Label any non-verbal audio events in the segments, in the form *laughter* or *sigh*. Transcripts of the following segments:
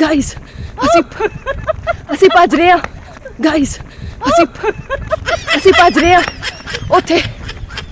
Guys ਅਸੀਂ ਅਸੀਂ ਭੱਜ ਰਹੇ ਹਾਂ। ਗਾਇਸ ਅਸੀਂ ਅਸੀਂ ਭੱਜ ਰਹੇ ਹਾਂ। ਉੱਥੇ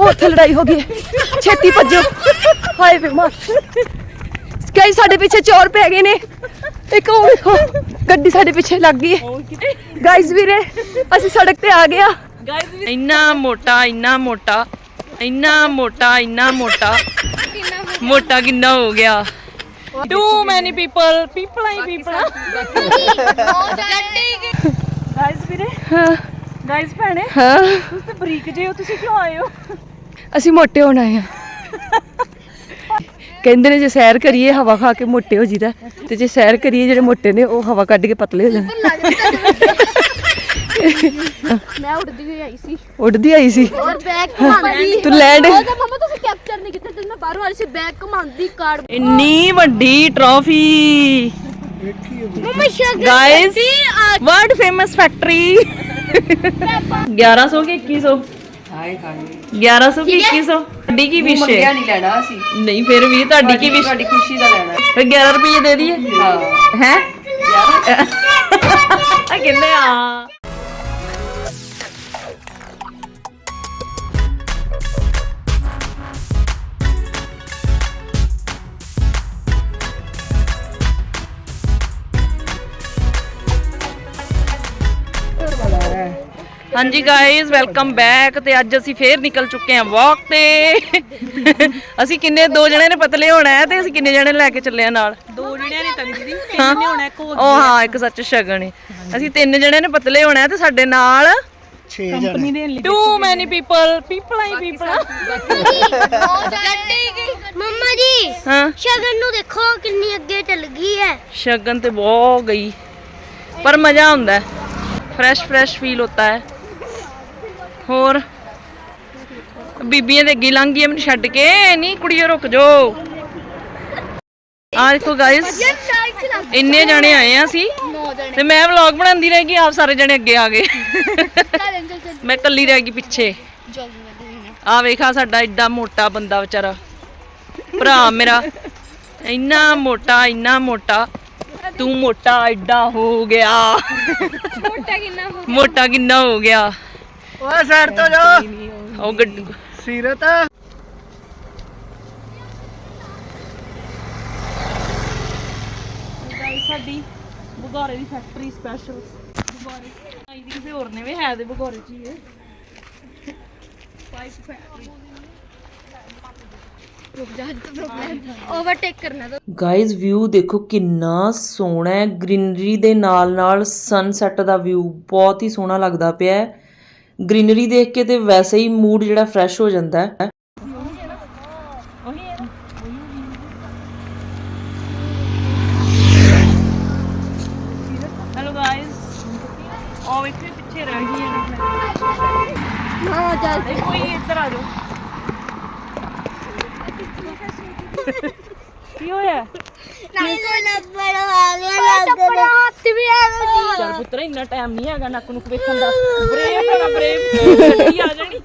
ਉੱਥੇ ਲੜਾਈ ਹੋ ਗਈ ਹੈ। ਛੇਤੀ ਭੱਜੋ। ਹਾਏ ਵੇ ਮਾਰ। ਗਾਇਸ ਸਾਡੇ ਪਿੱਛੇ ਚੋਰ ਪੈ ਗਏ ਨੇ। ਇੱਕ ਉਹ ਵੇਖੋ, ਗੱਡੀ ਸਾਡੇ ਪਿੱਛੇ ਲੱਗ ਗਈ ਹੈ। ਗਾਇਸ ਵੀਰੇ, ਅਸੀਂ ਸੜਕ ਤੇ ਆ ਗਏ ਆ ਇੰਨਾ ਮੋਟਾ ਇੰਨਾ ਮੋਟਾ ਇੰਨਾ ਮੋਟਾ ਇੰਨਾ ਮੋਟਾ। ਮੋਟਾ ਕਿੰਨਾ ਹੋ ਗਿਆ? Too many people people I people guys ਵੀਰੇ ਹਾਂ ਗਾਇਸ ਭੈਣੇ ਹਾਂ ਤੁਸੀਂ ਤੇ ਬਰੀਕ ਜੇ ਹੋ ਤੁਸੀਂ ਕਿਉਂ ਆਏ ਹੋ ਅਸੀਂ ਮੋਟੇ ਹੋਣਾ ਆ ਕਹਿੰਦੇ ਨੇ ਜੇ ਸੈਰ ਕਰੀਏ ਹਵਾ ਖਾ ਕੇ ਮੋਟੇ ਹੋ ਜੀਦਾ ਤੇ ਜੇ ਸੈਰ ਕਰੀਏ ਜਿਹੜੇ ਮੋਟੇ ਨੇ ਉਹ ਹਵਾ ਕੱਢ ਕੇ ਪਤਲੇ ਹੋ ਜਾਂਦੇ ਮੈਂ ਉੱਡਦੀ ਹੋਈ ਆਈ ਸੀ। ਉੱਡਦੀ ਆਈ ਸੀ। ਔਰ ਬੈਗ ਘੁਮਾਉਂਦੀ। ਤੂੰ ਲੈਂਡ ਮਮਾ ਤੁਸੀਂ ਕੈਪਚਰ ਨਹੀਂ ਕੀਤਾ ਜਦ ਮੈਂ ਬਾਹਰੋਂ ਆ ਰਹੀ ਸੀ ਬੈਗ ਘੁਮਾਉਂਦੀ ਕਾਰਡ ਇੰਨੀ ਵੱਡੀ trophy mama Shagun guys world famous factory 1100 ਕਿ 2100 ਹਾਏ ਹਾਏ। 1100 ਕਿ 2100 ਤੁਹਾਡੀ ਕੀ ਵਿਸ਼ ਹੈ? ਨਹੀਂ ਲੈਣਾ ਅਸੀਂ। ਨਹੀਂ ਫਿਰ ਵੀ ਤੁਹਾਡੀ ਕੀ ਵਿਸ਼ ਤੁਹਾਡੀ ਖੁਸ਼ੀ ਦਾ ਲੈਣਾ। ਫਿਰ 11 ਰੁਪਏ ਦੇ ਦਈਏ। ਹਾਂ। ਹੈ? ਆ ਕਹਿੰਦੇ ਆ? ਹਾਂਜੀ ਗਾਇਜ਼ ਵੈਲਕਮ ਬੈਕ ਤੇ ਅੱਜ ਅਸੀਂ ਫੇਰ ਨਿਕਲ ਚੁੱਕੇ ਹਾਂ ਵਾਕ ਤੇ। ਅਸੀਂ ਕਿੰਨੇ ਦੋ ਜਣੇ ਨੇ ਪਤਲੇ ਹੋਣਾ ਹੈ ਤੇ ਅਸੀਂ ਕਿੰਨੇ ਜਣੇ ਲੈ ਕੇ ਚੱਲੇ ਆ ਨਾਲ? ਦੋ ਜਣਿਆਂ ਨੇ ਤਨੀ ਦੀਦੀ ਹਾਂ। ਤਿੰਨ ਹੋਣਾ ਇੱਕ ਉਹ ਹਾਂ ਇੱਕ ਸੱਚ ਸ਼ਗਨ ਹੈ ਅਸੀਂ ਤਿੰਨ ਜਣੇ ਨੇ ਪਤਲੇ ਹੋਣਾ ਹੈ ਤੇ ਸਾਡੇ ਨਾਲ ਕੰਪਨੀ ਦੇ ਲਈ too many people people I people *laughs* ਮਮਾ ਜੀ ਹਾਂ। ਸ਼ਗਨ ਨੂੰ ਦੇਖੋ ਕਿੰਨੀ ਅੱਗੇ ਚੱਲ ਗਈ ਹੈ। ਸ਼ਗਨ ਤੇ ਬਹੁਤ ਗਈ। ਪਰ ਮਜ਼ਾ ਆਉਂਦਾ ਹੈ। ਫਰੈਸ਼ ਫਰੈਸ਼ ਫੀਲ ਹੁੰਦਾ ਹੈ ਹੋਰ ਬੀਬੀਆਂ ਦੇ ਅੱਗੇ ਲੰਘ ਗਈ ਮੈਨੂੰ ਛੱਡ ਕੇ ਨਹੀਂ ਕੁੜੀਓ ਰੁਕ ਜਾਓ ਆ ਦੇਖੋ ਗਾਇਸ ਇੰਨੇ ਜਾਣੇ ਆਏ ਆ ਅਸੀਂ ਤੇ ਮੈਂ ਵਲੌਗ ਬਣਾਉਂਦੀ ਰਹਿ ਗਈ ਆਪ ਸਾਰੇ ਜਣੇ ਅੱਗੇ ਆ ਗਏ ਮੈਂ ਕੱਲੀ ਰਹਿ ਗਈ ਪਿੱਛੇ ਆ ਵੇਖਾ ਸਾਡਾ ਐਡਾ ਮੋਟਾ ਬੰਦਾ ਵਿਚਾਰਾ ਭਰਾ ਮੇਰਾ ਇੰਨਾ ਮੋਟਾ ਇੰਨਾ ਮੋਟਾ ਤੂੰ ਮੋਟਾ ਐਡਾ ਹੋ ਗਿਆ। ਮੋਟਾ ਕਿੰਨਾ ਹੋ ਮੋਟਾ ਕਿੰਨਾ ਹੋ ਗਿਆ। ਓਏ ਸਾਈਡ ਤੋਂ ਜਾ। ਉਹ ਗੱਡੀ ਸੀਰਤ। ਸਾਡੀ ਬੁਗਾਰੇ ਦੀ ਫੈਕਟਰੀ ਸਪੈਸ਼ਲ ਬੁਗਾਰੇ ਆਈ ਦੀ ਕਿਸੇ ਹੋਰ ਨੇ ਵੀ ਹੈ ਦੇ ਬੁਗਾਰੇ ਚ ਹੀ ਪਾਈਪ ਫੈਕਟਰੀ ਰੁਕ ਜਾ ਅੱਜ ਤਾਂ ਪ੍ਰੋਬਲਮ ਓਵਰਟੇਕ ਕਰਨਾ ਤਾਂ ਗਾਇਜ਼ ਵਿਊ ਦੇਖੋ ਕਿੰਨਾ ਸੋਹਣਾ ਹੈ ਗ੍ਰੀਨਰੀ ਦੇ ਨਾਲ ਨਾਲ ਸਨਸੈਟ ਦਾ ਵਿਊ ਬਹੁਤ ਹੀ ਸੋਹਣਾ ਲੱਗਦਾ ਪਿਆ ਹੈ ਗ੍ਰੀਨਰੀ ਦੇਖ ਕੇ ਤੇ ਵੈਸੇ ਹੀ ਮੂਡ ਜਿਹੜਾ ਫਰੈਸ਼ ਹੋ ਜਾਂਦਾ ਹੈ ਹੈਲੋ ਗਾਇਸ ਉਹ ਵੇਖੇ ਪਿੱਛੇ ਰਹਿ ਗਈਆਂ ਨੇ ਨਾ ਜਾ ਇਹ ਕੋਈ ਇੱਧਰ ਆ ਜਾਓ ਕੀ ਹੋਇਆ? ਨਹੀਂ ਲੱਭੜ ਆ ਗਿਆ ਲੱਭੜ ਹੱਥ ਵੀ ਆ ਗਿਆ ਚੱਲ ਪੁੱਤਰ ਇੰਨਾ ਟਾਈਮ ਨਹੀਂ ਹੈਗਾ ਨੱਕ ਨੂੰ ਵੇਖਣ ਦਾ। ਬਰੇਵ ਹੈਗਾ ਬਰੇਵ ਗੱਡੀ ਆ ਜਾਣੀ।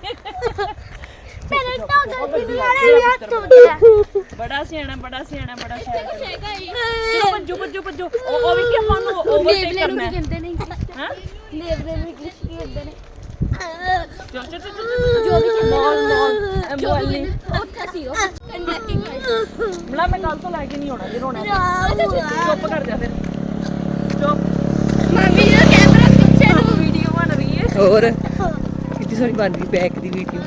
ਮੇਰੇ ਤਾਂ ਗੱਡੀ ਵਾਲੇ ਹੱਥ ਉੱਡਿਆ ਬੜਾ ਸਿਆਣਾ ਬੜਾ ਸਿਆਣਾ ਬੜਾ ਸਿਆਣਾ। ਹੈਗਾ ਹੀ। ਚਲੋ ਭੱਜੋ ਭੱਜੋ ਭੱਜੋ। ਉਹ ਉਹ ਵੀ ਕਿ ਆਪਾਂ ਨੂੰ ਓਵਰਟੇਕ ਨੂੰ ਕਰਨਾ ਕੀ ਹੈ। ਕਹਿੰਦੇ ਨੇ। ਹਾਂ? ਨੇਵਲੇ ਨੂੰ ਕੀ ਕਹਿੰਦੇ ਨੇ। ਚਲ ਚਲ ਚਲ ਜੋ ਵੀ ਕਹਿੰਦੇ ਮੋਲ ਮੋਲ ਕਹਿੰਦੇ ਉੱਥੇ ਸੀ ਉਹ। ਮਲਾ ਮੈਂ ਕੱਲ ਤੋਂ ਲੈ ਕੇ ਨਹੀਂ ਆਉਣਾ ਜੇ ਰੋਣਾ ਚੁੱਪ ਕਰ ਜਾ ਫਿਰ। ਚੁੱਪ। ਮੰਮੀ ਦਾ ਕੈਮਰਾ ਪਿੱਛੇ ਨੂੰ। ਵੀਡੀਓ ਬਣ ਰਹੀ ਹੈ ਹੋਰ? ਕਿੰਨੀ ਸੋਹਣੀ ਬਣ ਗਈ ਬੈਕ ਦੀ ਵੀਡੀਓ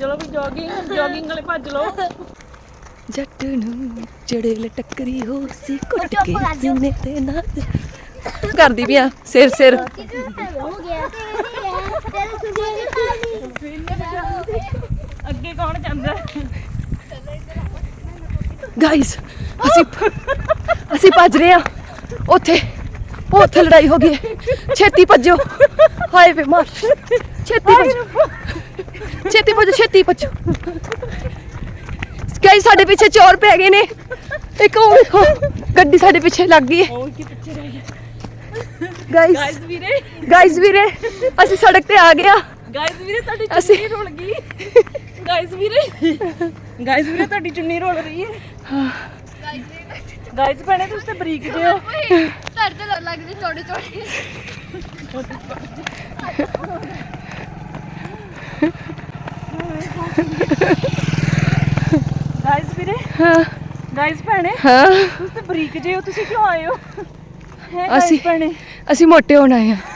ਚਲੋ ਵੀ ਜੋਗਿੰਗ ਜੋਗਿੰਗ ਵਾਲੇ ਭੱਜ ਲਓ। ਜੱਟ ਨੂੰ ਚੜੇਲ ਟੱਕਰੀ ਹੋਰ ਸੀ ਕੁੱਟ ਕੇ ਸੀਨੇ ਤੇ ਨਾ ਕਰਦੀ ਵੀ ਆ ਸਿਰ ਸਿਰ। ਹੋ ਗਿਆ। ਤੇਰੇ ਅੱਗੇ ਕੌਣ ਜਾਂਦਾ? ਗਾਇਸ ਅਸੀਂ ਅਸੀਂ ਭੱਜ ਰਹੇ ਹਾਂ। ਉੱਥੇ ਉੱਥੇ ਲੜਾਈ ਹੋ ਗਈ ਹੈ। ਛੇਤੀ ਭੱਜੋ। ਹਾਏ ਵੇ ਮਾਰ। ਛੇਤੀ ਭੱਜੋ। ਛੇਤੀ ਭੱਜੋ ਛੇਤੀ ਭੱਜੋ। ਗਾਇਸ ਸਾਡੇ ਪਿੱਛੇ ਚੋਰ ਪੈ ਗਏ ਨੇ। ਇੱਕ ਉਹ ਵੇਖੋ ਗੱਡੀ ਸਾਡੇ ਪਿੱਛੇ ਲੱਗ ਗਈ ਹੈ। ਉਹ ਕੀ ਪਿੱਛੇ ਰਹਿ ਗਿਆ? ਗਾਇਸ ਗਾਇਸ ਵੀਰੇ। ਗਾਇਸ ਵੀਰੇ ਅਸੀਂ ਸੜਕ ਤੇ ਆ ਗਏ ਆ ਵੀਰੇ ਤੁਹਾਡੀ ਅਸੀਂ- ਚੁੰਨੀ ਰੁਲ ਗਈ। ਗਾਇਸ ਵੀਰੇ। ਗਾਇਸ ਵੀਰੇ ਤੁਹਾਡੀ ਚੁੰਨੀ ਰੁਲ ਰਹੀ ਹੈ। ਗਾਇਸ ਭੈਣੇ ਤੁਸੀਂ ਤੇ ਬਰੀਕ ਹੋ। ਤੁਹਾਡੇ ਤੇ ਲੱਗਦੀ ਥੋੜੀ ਥੋੜੀ ਗਾਇਸ ਵੀਰੇ। ਹਾਂ। ਗਾਇਸ ਭੈਣੇ ਹਾਂ। ਤੁਸੀਂ ਤੇ ਬਰੀਕ ਹੋ ਤੁਸੀਂ ਕਿਉਂ ਆਏ ਹੋ? ਅਸੀਂ- ਗਾਇਸ ਭੈਣੇ? ਅਸੀਂ ਮੋਟੇ ਹੋਣਾ ਆ ਭੱਜ ਕੇ ਕੌਣ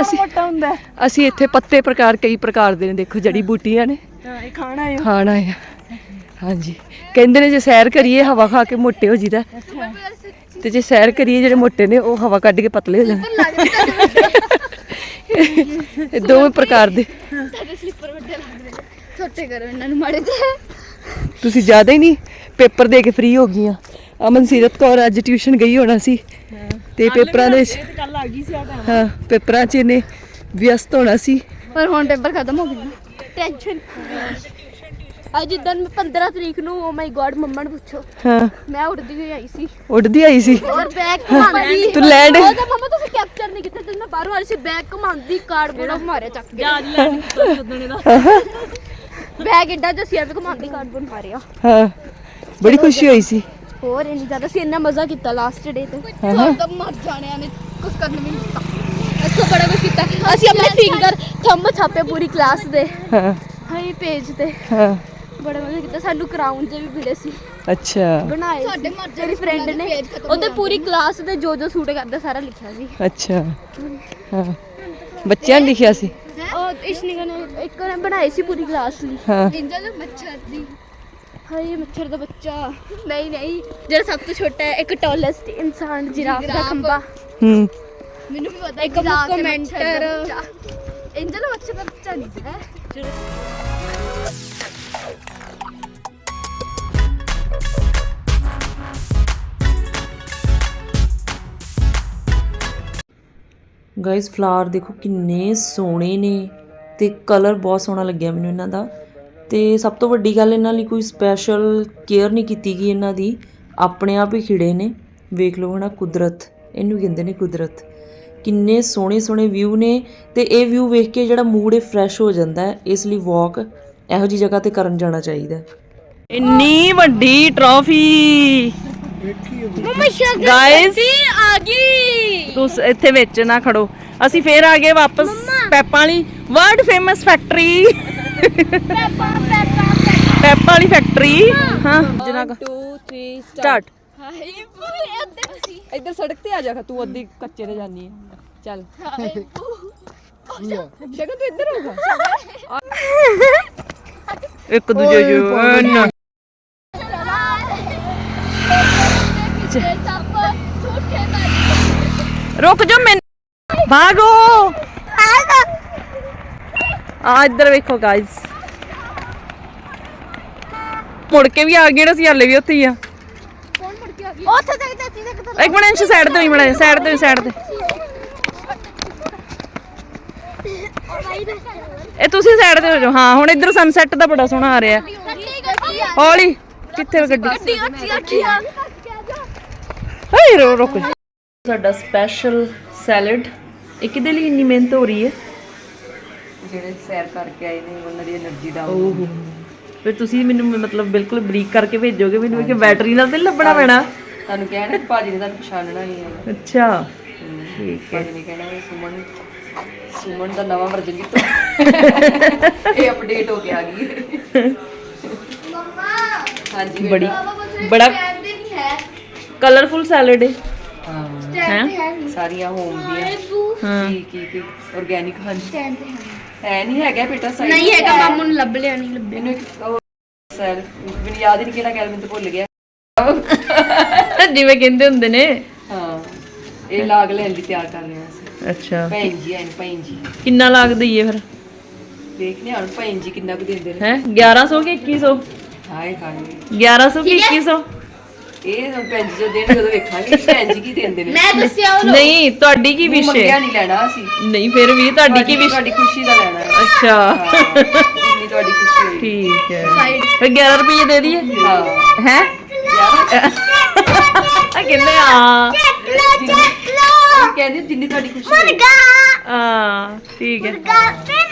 ਅਸੀਂ- ਮੋਟਾ ਹੁੰਦਾ। ਹੈ? ਅਸੀਂ ਇੱਥੇ ਪੱਤੇ ਪ੍ਰਕਾਰ ਕਈ ਪ੍ਰਕਾਰ ਦੇ ਨੇ ਦੇਖੋ ਜੜੀ ਬੂਟੀਆਂ ਨੇ। ਹਾਂ ਇਹ ਖਾਣਾ ਆਏ ਹੋ। ਖਾਣਾ ਆ ਹਾਂਜੀ। ਕਹਿੰਦੇ ਨੇ ਜੇ ਸੈਰ ਕਰੀਏ ਹਵਾ ਖਾ ਕੇ ਮੋਟੇ ਹੋ ਜੀਦਾ ਤੇ ਜੇ ਸੈਰ ਕਰੀਏ ਜਿਹੜੇ ਮੋਟੇ ਨੇ ਉਹ ਹਵਾ ਕੱਢ ਕੇ ਪਤਲੇ ਹੋ ਜਾਂਦੇ ਦੋਵੇਂ ਪ੍ਰਕਾਰ ਦੇ। ਤੁਹਾਡੇ ਸਲੀਪਰ ਵੱਡੇ ਲੱਗ ਰਹੇ ਛੋਟੇ ਕਰੋ ਇਹਨਾਂ ਨੂੰ ਮਾੜੇ ਤੇ ਤੁਸੀਂ ਜ਼ਿਆਦਾ ਹੀ ਨਹੀਂ ਪੇਪਰ ਦੇ ਕੇ ਫ੍ਰੀ ਹੋ ਗਈਆਂ। ਅਮਨ ਸੀਰਤ ਕੌਰ ਅੱਜ ਟਿਊਸ਼ਨ ਗਈ ਹੋਣਾ ਸੀ। ਤੇ ਪੇਪਰਾਂ ਦੇ ਕੱਲ ਆ ਗਈ ਸੀ ਆ ਟਾਈਮ ਹਾਂ ਪੇਪਰਾਂ 'ਚ ਇਹਨੇ ਵਿਅਸਤ ਹੋਣਾ ਸੀ। ਪਰ ਹੁਣ ਪੇਪਰ ਖਤਮ ਹੋ ਗਿਆ ਟੈਨਸ਼ਨ ਅੱਜ ਜਿੱਦਾਂ ਮੈਂ 15 ਤਰੀਕ ਨੂੰ ਓ ਮਾਈ ਗॉड ਮੰਮਾ ਨੂੰ ਪੁੱਛੋ। ਹਾਂ। ਮੈਂ ਉੱਡਦੀ ਹੋਈ ਆਈ ਸੀ। ਉੱਡਦੀ ਆਈ ਸੀ। ਔਰ ਬੈਗ ਘੁਮਾਉਂਦੀ। ਤੂੰ ਲੈਂਡ ਉਹ ਤਾਂ ਮੰਮਾ ਤੁਸੀਂ ਕੈਪਚਰ ਨਹੀਂ ਕੀਤਾ ਤੇ ਮੈਂ ਬਾਹਰੋਂ ਆ ਰਹੀ ਸੀ ਬੈਗ ਘੁਮਾਉਂਦੀ ਕਾਰਡਬੋਰਡ ਮਾਰਿਆ ਚੱਕ ਕੇ। ਅੱਜ ਲੈ ਕੇ ਉਦੋਂ ਦਾ ਬੈਗ ਏਡਾ ਜਿਹਾ ਸੀ ਐਵੇਂ ਘੁਮਾਉਂਦੀ ਕਾਰਡਬੋਰਡ ਮਾਰਿਆ। ਹਾਂ। ਬੜੀ ਖੁਸ਼ੀ ਹੋਈ ਸੀ। ਹੋਰ ਇੰਨੀ ਜ਼ਿਆਦਾ ਸੀ ਇੰਨਾ ਮਜ਼ਾ ਕੀਤਾ ਲਾਸਟ ਡੇ ਤੇ। ਸਾਡਾ ਮਰ ਜਾਣਿਆ ਨੇ ਕੁਝ ਕਰਨ ਵੀ ਨਹੀਂ ਦਿੱਤਾ। ਅਸੀਂ ਬੜਾ ਕੁਝ ਕੀਤਾ। ਅਸੀਂ ਆਪਣੇ ਫਿੰਗਰ ਥੰਬ ਛਾਪੇ ਪੂਰੀ ਕਲਾਸ ਦੇ। ਹਾਂ। ਹਾਈ ਪੇਜ ਤੇ। ਹਾਂ। ਬੜਾ ਮਜ਼ਾ ਕੀਤਾ। ਸਾਨੂੰ ਕਰਾਊਨ ਜੇ ਵੀ ਮਿਲੇ ਸੀ। ਅੱਛਾ। ਬਣਾਏ ਸਾਡੇ ਮੇਰੀ ਫਰੈਂਡ ਨੇ। ਉਹਦੇ ਪੂਰੀ ਕਲਾਸ ਦੇ ਜੋ ਜੋ ਸੂਟ ਕਰਦਾ ਸਾਰਾ ਲਿਖਿਆ ਸੀ। ਅੱਛਾ। ਹਾਂ। ਬੱਚਿਆਂ ਨੇ ਲਿਖਿਆ ਸੀ? ਉਹ ਇਸ਼ਨਿਕਾ ਨੇ ਇੱਕ ਨੇ ਬਣਾਈ ਸੀ ਪੂਰੀ ਕਲਾਸ ਲਈ। ਹਾਂ। ਇੰਜਲ ਮੱਛਰ ਦੀ। ਹਾਏ ਮੱਛਰ ਦਾ ਬੱਚਾ। ਨਹੀਂ ਨਹੀਂ ਜਿਹੜਾ ਸਭ ਤੋਂ ਛੋਟਾ ਹੈ ਇੱਕ ਟੋਲੈਸਟ ਇਨਸਾਨ ਜਿਰਾਫ ਦਾ ਖੰਭਾ। ਹੂੰ। ਮੈਨੂੰ ਵੀ ਪਤਾ ਇੱਕ ਕਮੈਂਟਰ ਇੰਜਲ ਮੱਛਰ ਦਾ ਬੱਚਾ। ਨਹੀਂ ਹੈ। ਗਾਇਸ ਫਲਾਵਰ ਦੇਖੋ ਕਿੰਨੇ ਸੋਹਣੇ ਨੇ ਤੇ ਕਲਰ ਬਹੁਤ ਸੋਹਣਾ ਲੱਗਿਆ ਮੈਨੂੰ ਇਹਨਾਂ ਦਾ। ਤੇ ਸਭ ਤੋਂ ਵੱਡੀ ਗੱਲ ਇਹਨਾਂ ਲਈ ਕੋਈ ਸਪੈਸ਼ਲ ਕੇਅਰ ਨਹੀਂ ਕੀਤੀ ਗਈ ਇਹਨਾਂ ਦੀ। ਆਪਣੇ ਆਪ ਹੀ ਖਿੜੇ ਨੇ। ਵੇਖ ਲਓ ਹਨਾ ਕੁਦਰਤ। ਇਹਨੂੰ ਕਹਿੰਦੇ ਨੇ ਕੁਦਰਤ। ਕਿੰਨੇ ਸੋਹਣੇ ਸੋਹਣੇ ਵਿਊ ਨੇ ਤੇ ਇਹ ਵਿਊ ਵੇਖ ਕੇ ਜਿਹੜਾ ਮੂਡ ਹੈ ਫਰੈਸ਼ ਹੋ ਜਾਂਦਾ ਹੈ ਇਸ ਲਈ ਵਾਕ ਇਹੋ ਜੀ ਜਗ੍ਹਾ ਤੇ ਕਰਨ ਜਾਣਾ ਚਾਹੀਦਾ ਇੰਨੀ ਵੱਡੀ ਟਰਾਫੀ ਗਾਇਸ ਆ ਗਈ। ਤੁਸੀਂ ਇੱਥੇ ਵਿੱਚ ਨਾ ਖੜੋ। ਅਸੀਂ ਫੇਰ ਆ ਗਏ ਵਾਪਸ ਪੈਪਾਂ ਵਾਲੀ ਵਰਲਡ ਫੇਮਸ ਫੈਕਟਰੀ ਪੈਪਾ ਪੈਪਾ ਪੈਪਾਂ ਵਾਲੀ ਫੈਕਟਰੀ ਹਾਂ। ਜਿਨਾ 2 3 ਸਟਾਰਟ ਹਾਏ ਪੂਰੇ ਅੱਧੇ ਸੀ ਇੱਧਰ ਸੜਕ ਤੇ ਆ ਜਾ ਤੂੰ ਅੱਧੀ ਕੱਚੇ ਤੇ ਜਾਨੀ ਹੈ ਚੱਲ। ਹਾਏ ਜਗਾ ਤੂੰ ਇੱਧਰ ਹੋਗਾ ਇੱਕ ਦੂਜੇ ਜੋ ਰੁਕ ਜਾ ਮੈਂ ਭਾਗੋ ਆ ਇੱਧਰ ਵੇਖੋ ਗਾਇਸ ਮੁੜ ਕੇ ਵੀ ਆ ਗਏ ਨਾ ਅਸੀਂ ਹਾਲੇ ਵੀ ਉੱਥੇ ਹੀ ਆ। ਕੌਣ ਮੁੜ ਕੇ ਆ ਗਈ ਉੱਥੇ ਤੱਕ ਤੇ ਚੀਜ਼ ਇੱਕ ਇੱਕ ਮਿੰਟ ਸਾਈਡ ਤੇ ਹੀ ਬਣਾ ਸਾਈਡ ਤੇ ਸਾਈਡ ਤੇ। ਇਹ ਤੁਸੀਂ ਸਾਈਡ ਤੇ ਹੋ ਜਾਓ। ਹਾਂ ਹੁਣ ਇੱਧਰ ਸਨਸੈਟ ਦਾ ਬੜਾ ਸੋਹਣਾ ਆ ਰਿਹਾ। ਹੌਲੀ। ਕਿੱਥੇ ਗੱਡੀ? ਗੱਡੀ ਅੱਛੀ ਅੱਛੀ ਆ। ਹੇ ਰੋ ਰੁਕ। ਸਾਡਾ ਸਪੈਸ਼ਲ ਸੈਲਡ ਇਹ ਕਿਹਦੇ ਲਈ ਇੰਨੀ ਮਿਹਨਤ ਹੋ ਰਹੀ ਹੈ? ਜਿਹੜੇ ਸੈਰ ਕਰਕੇ ਆਏ ਨੇ ਉਹਨਾਂ ਦੀ એનર્ਜੀ ਦਾ ਓਹੋ ਫਿਰ ਤੁਸੀਂ ਮੈਨੂੰ ਮਤਲਬ ਬਿਲਕੁਲ ਬਰੀਕ ਕਰਕੇ ਭੇਜੋਗੇ ਮੈਨੂੰ ਕਿ ਬੈਟਰੀ ਨਾਲ ਤੇ ਲੱਭਣਾ ਪੈਣਾ। ਤੁਹਾਨੂੰ ਕਹਿਣਾ ਭਾਜੀ ਨੇ ਤੁਹਾਨੂੰ ਪਛਾਣਨਾ ਨਹੀਂ ਹੈ। ਅੱਛਾ। ਠੀਕ ਹੈ। ਭਾਜੀ ਨੇ ਕਹਿਣਾ ਵੀ ਸੁਮਨ ਸੁਮਨ ਦਾ ਨਵਾਂ ਵਰਜਨ ਕੀਤਾ ਇਹ ਅਪਡੇਟ ਹੋ ਕੇ ਆ ਗਈ ਮੰਮਾ ਹਾਂਜੀ ਬੜੀ ਬੜਾ ਕਲਰਫੁਲ ਸੈਲਡ ਹੈ। ਹਾਂ? ਸਟੈਂਡ ਹੈ ਨਹੀਂ ਸਾਰੀਆਂ ਹੋਮ ਦੀਆਂ। ਹਾਂ ਕੀ ਕੀ ਕੀ ਆਰਗੇਨਿਕ ਹਾਂਜੀ। ਸਟੈਂਡ ਹੈ ਹੈ ਨਹੀਂ ਹੈਗਾ ਬੇਟਾ ਸਾਈਡ ਨਹੀਂ ਹੈਗਾ ਮਾਮੂ ਨੂੰ ਲੱਭ ਲਿਆ ਨਹੀਂ ਲੱਭਿਆ ਮੈਨੂੰ ਇੱਕ ਉਹ ਸੈਲ ਮੈਨੂੰ ਯਾਦ ਹੀ ਨਹੀਂ ਕਿਹੜਾ ਕਹਿ ਮੈਨੂੰ ਤਾਂ ਭੁੱਲ ਗਿਆ। *laughs* ਜਿਵੇਂ ਕਹਿੰਦੇ ਹੁੰਦੇ ਨੇ। ਹਾਂ ਇਹ ਲਾਗ ਲੈਣ ਲਈ ਤਿਆਰ ਕਰ ਰਿਹਾ ਸੀ ਅੱਛਾ। ਭੈਣ ਜੀ ਆਏ ਨੇ ਭੈਣ ਜੀ। ਕਿੰਨਾ ਲੱਗ ਦਈਏ ਫਿਰ? ਦੇਖਨੇ ਹਾਂ ਹੁਣ ਭੈਣ ਜੀ ਕਿੰਨਾ ਕੁ ਦਿੰਦੇ ਨੇ। ਹੈ? 1100 ਕਿ 2100 ਹਾਏ ਹਾਏ। 1100 ਕਿ 2100 ਇਹ ਹੁਣ ਭੈਣ ਜੀ ਜਦੋਂ ਦੇਣਗੇ ਉਦੋਂ ਵੇਖਾਂਗੇ ਭੈਣ ਜੀ ਕੀ ਦਿੰਦੇ ਨੇ ਮੈਂ ਦੱਸਿਆ ਉਹ ਨਹੀਂ ਤੁਹਾਡੀ ਕੀ ਵਿਸ਼ ਮੰਗਿਆ ਹੈ? ਨਹੀਂ ਲੈਣਾ ਅਸੀਂ। ਨਹੀਂ ਫਿਰ ਵੀ ਤੁਹਾਡੀ ਕੀ ਵਿਸ਼ ਤੁਹਾਡੀ ਖੁਸ਼ੀ ਦਾ ਲੈਣਾ ਹੈ। ਅੱਛਾ। ਜਿੰਨੀ ਤੁਹਾਡੀ ਖੁਸ਼ੀ ਹੋਈ ਠੀਕ ਹੈ। ਫਿਰ 11 ਰੁਪਏ ਦੇ ਦਈਏ? ਹਾਂ। ਹੈ? ਕਹਿੰਦੇ ਆ। ਜਿੰਨੀ ਕਹਿੰਦੀ ਜਿੰਨੀ ਤੁਹਾਡੀ ਖੁਸ਼ੀ ਹੋਈ ਆ ਠੀਕ ਹੈ। ਗਾਫੇ